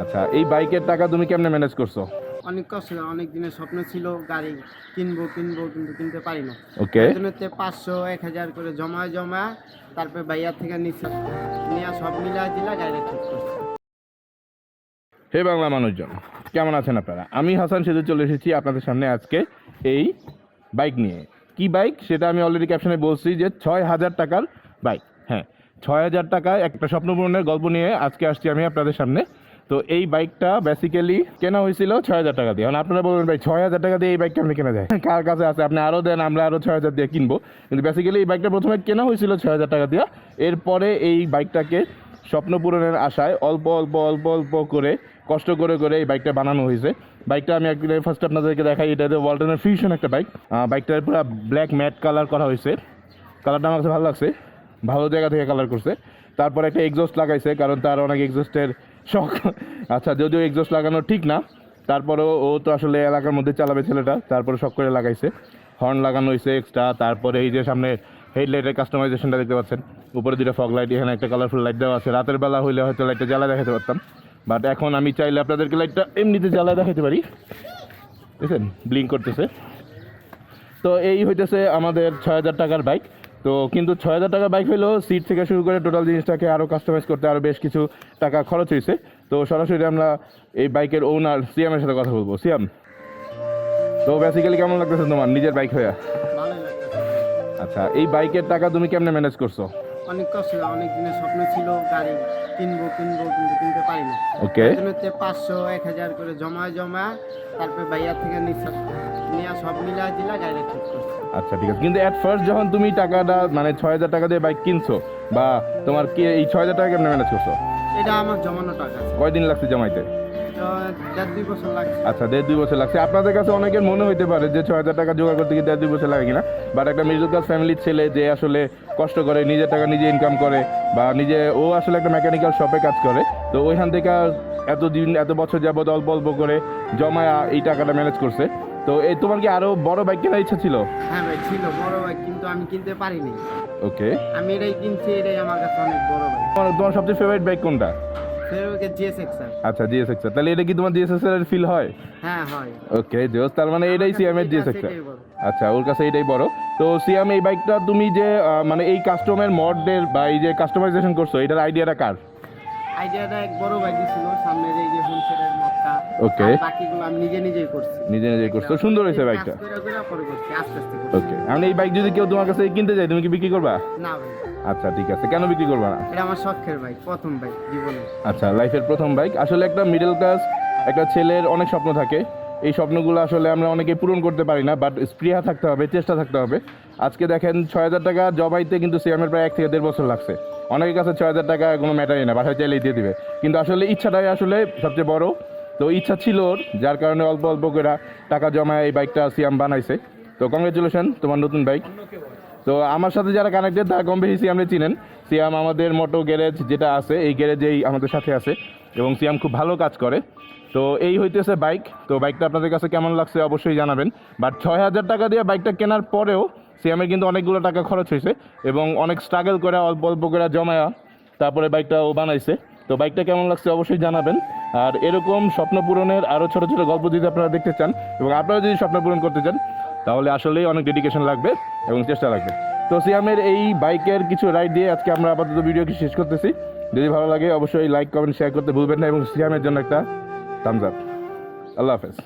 আচ্ছা এই বাইকের টাকা তুমি কেমনে ম্যানেজ করছ? অনেক কষ্ট অনেক দিনের স্বপ্ন ছিল গাড়ি কিনবো কিনবো কিন্তু কিনতে পারি না। ওকে। জন্যতে পাঁচশো এক হাজার করে জমা জমা তারপরে বাইয়া থেকে নিচে নিয়ে সব মিলা দিলা গাড়িটা ঠিক করছে। হে বাংলা মানুষজন কেমন আছেন আপনারা? আমি হাসান সেতু চলে এসেছি আপনাদের সামনে আজকে এই বাইক নিয়ে। কি বাইক? সেটা আমি অলরেডি ক্যাপশনে বলছি যে ছয় হাজার টাকার বাইক। হ্যাঁ ছয় হাজার টাকায় একটা স্বপ্ন পূরণের গল্প নিয়ে আজকে আসছি আমি আপনাদের সামনে। তো এই বাইকটা বেসিক্যালি কেনা হয়েছিল ছয় হাজার টাকা দিয়ে। আপনারা বলবেন, ভাই, ছয় হাজার টাকা দিয়ে এই বাইকটা কেমনি কেনা যায়? কার কাছে আছে? আপনি আরও দেন, আমরা আরও ছয় হাজার দিয়ে কিনবো। কিন্তু বেসিক্যালি এই বাইকটা প্রথমে কেনা হয়েছিল ছয় হাজার টাকা দিয়ে। এরপরে এই বাইকটাকে স্বপ্ন পূরণের আশায় অল্প অল্প অল্প অল্প করে, কষ্ট করে করে এই বাইকটা বানানো হয়েছে। বাইকটা আমি একদিন ফার্স্ট আপনাদেরকে দেখাই, এটা ওয়ালটনের ফিউশন একটা বাইক। বাইকটার পুরো ব্ল্যাক ম্যাট কালার করা হয়েছে। কালারটা আমার কাছে ভালো লাগছে। ভালো জায়গা থেকে কালার করছে। তারপর একটা এক্সস্ট লাগাইছে, কারণ তার অনেক এক্সস্টের শখ। আচ্ছা যদিও এক্সস্ট লাগানো ঠিক না, তারপরেও ও তো আসলে এলাকার মধ্যে চালাবে ছেলেটা, তারপরে শখ করে লাগাইছে। হর্ন লাগানো হয়েছে এক্সট্রা তারপরে এই যে সামনে হেডলাইটের কাস্টমাইজেশনটা দেখতে পাচ্ছেন। উপরে দুটো ফগ লাইট এখানে একটা কালারফুল লাইট দেওয়া আছে। রাতের বেলা হইলে হয়তো লাইটটা জ্বালা দেখাতে পারতাম। বাট এখন আমি চাইলে আপনাদেরকে লাইটটা এমনিতে জ্বালা দেখাতে পারি। বুঝছেন ব্লিঙ্ক করতেছে। তো এই হইতেছে আমাদের ছয় হাজার টাকার বাইক তো কিন্তু ছয় হাজার টাকার বাইক হলেও সিট থেকে শুরু করে টোটাল জিনিসটাকে আরও কাস্টমাইজ করতে আরও বেশ কিছু টাকা খরচ হয়েছে তো সরাসরি আমরা এই বাইকের ওনার সিয়ামের সাথে কথা বলব। সিয়াম তো বেসিক্যালি কেমন লাগতেছে তোমার নিজের বাইক হয়ে আচ্ছা এই বাইকের টাকা তুমি কেমনে ম্যানেজ করছ? অনেক কষ্ট অনেক দিনের স্বপ্ন ছিল গাড়ি কিনবো কিনবো কিন্তু কিনতে পারি না। ওকে পাঁচশো এক হাজার করে জমা জমা তারপরে বাইয়া থেকে নিচে নিয়ে সব মিলা দিলা গাড়িটা ঠিক করছে। আচ্ছা ঠিক আছে। কিন্তু অ্যাট ফার্স্ট যখন তুমি টাকাটা মানে ছয় হাজার টাকা দিয়ে বাইক কিনছো বা তোমার কি এই ছয় হাজার টাকা কেমনে ম্যানেজ করছ? এটা আমার জমানো টাকা কয়দিন লাগছে জমাইতে? আচ্ছা দেড় দুই বছর লাগছে। আপনাদের কাছে অনেকের মনে হইতে পারে যে ছয় হাজার টাকা জোগাড় করতে গিয়ে দেড় দুই বছর লাগে কিনা? বাট একটা মিডল ক্লাস ফ্যামিলির ছেলে যে আসলে কষ্ট করে নিজের টাকা নিজে ইনকাম করে বা নিজে ও আসলে একটা মেকানিক্যাল শপে কাজ করে তো ওইখান থেকে এত দিন এত বছর যাবত অল্প অল্প করে জমায় এই টাকাটা ম্যানেজ করছে। তো এই তোমার কি আরও বড় বাইক কেনার ইচ্ছা ছিল? হ্যাঁ ভাই ছিল বড় ভাই কিন্তু আমি কিনতে পারিনি। ওকে। আমি এটাই কিনছি এটাই আমার কাছে অনেক বড় ভাই তোমার তোমার সবচেয়ে ফেভারিট বাইক কোনটা? আচ্ছা জিএসএক্স তাহলে এটা কি তোমার জিএসএক্স এর ফিল হয়? হ্যাঁ হয়। ওকে জোস। তার মানে এটাই সিএম এর জিএসএক্স। আচ্ছা ওর কাছে এটাই বড়। তো এই বাইকটা তুমি যে মানে এই কাস্টমার মডের বা এই যে কাস্টমাইজেশন করছ এটার আইডিয়াটা কার? আইডিয়াটা এক বড় ভাই দিছিল সামনে যে এই যে হোলসেলের মক্কা ওকে বাকিগুলো আমি নিজে নিজেই করছি। নিজে নিজেই করছ। সুন্দর হয়েছে বাইকটা ওকে আমি এই বাইক যদি কেউ তোমার কাছে কিনতে যায় তুমি কি বিক্রি করবা? না আচ্ছা ঠিক আছে। কেন বিক্রি করবা না? এটা আমার শখের বাইক প্রথম বাইক জীবনে আচ্ছা লাইফের প্রথম বাইক আসলে একটা মিডল ক্লাস একটা ছেলের অনেক স্বপ্ন থাকে। এই স্বপ্নগুলো আসলে আমরা অনেকে পূরণ করতে পারি না বাট স্পৃহা থাকতে হবে, চেষ্টা থাকতে হবে। আজকে দেখেন ছয় হাজার টাকা জবাইতে কিন্তু সিএমের প্রায় এক থেকে দেড় বছর লাগছে। অনেকের কাছে ছয় হাজার টাকা কোনো ম্যাটারই না, বাসায় চাইলেই দিয়ে দিবে। কিন্তু আসলে ইচ্ছাটাই আসলে সবচেয়ে বড়। তো ইচ্ছা ছিল ওর, যার কারণে অল্প অল্প করে টাকা জমায় এই বাইকটা সিএম বানাইছে। তো কংগ্রেচুলেশন তোমার নতুন বাইক তো আমার সাথে যারা কানেক্টেড তারা কম বেশি সিয়ামরে চিনেন। সিয়াম আমাদের মোটো গ্যারেজ যেটা আছে, এই গ্যারেজেই আমাদের সাথে আছে। এবং সিয়াম খুব ভালো কাজ করে। তো এই হইতেছে বাইক। তো বাইকটা আপনাদের কাছে কেমন লাগছে অবশ্যই জানাবেন। বাট ছয় হাজার টাকা দিয়ে বাইকটা কেনার পরেও সিয়ামের কিন্তু অনেকগুলো টাকা খরচ হয়েছে এবং অনেক স্ট্রাগল করে অল্প অল্প করে জমায়া তারপরে বাইকটা ও বানাইছে। তো বাইকটা কেমন লাগছে অবশ্যই জানাবেন। আর এরকম স্বপ্ন পূরণের আরও ছোটো ছোটো গল্প যদি আপনারা দেখতে চান এবং আপনারা যদি স্বপ্ন পূরণ করতে চান, তাহলে আসলেই অনেক ডেডিকেশন লাগবে এবং চেষ্টা লাগবে। তো সিয়ামের এই বাইকের কিছু রাইড দিয়ে আজকে আমরা আপাতত ভিডিওটি শেষ করতেছি। যদি ভালো লাগে, অবশ্যই লাইক কমেন্ট শেয়ার করতে ভুলবেন না এবং সিয়ামের জন্য একটা থামস আপ আল্লাহ হাফেজ।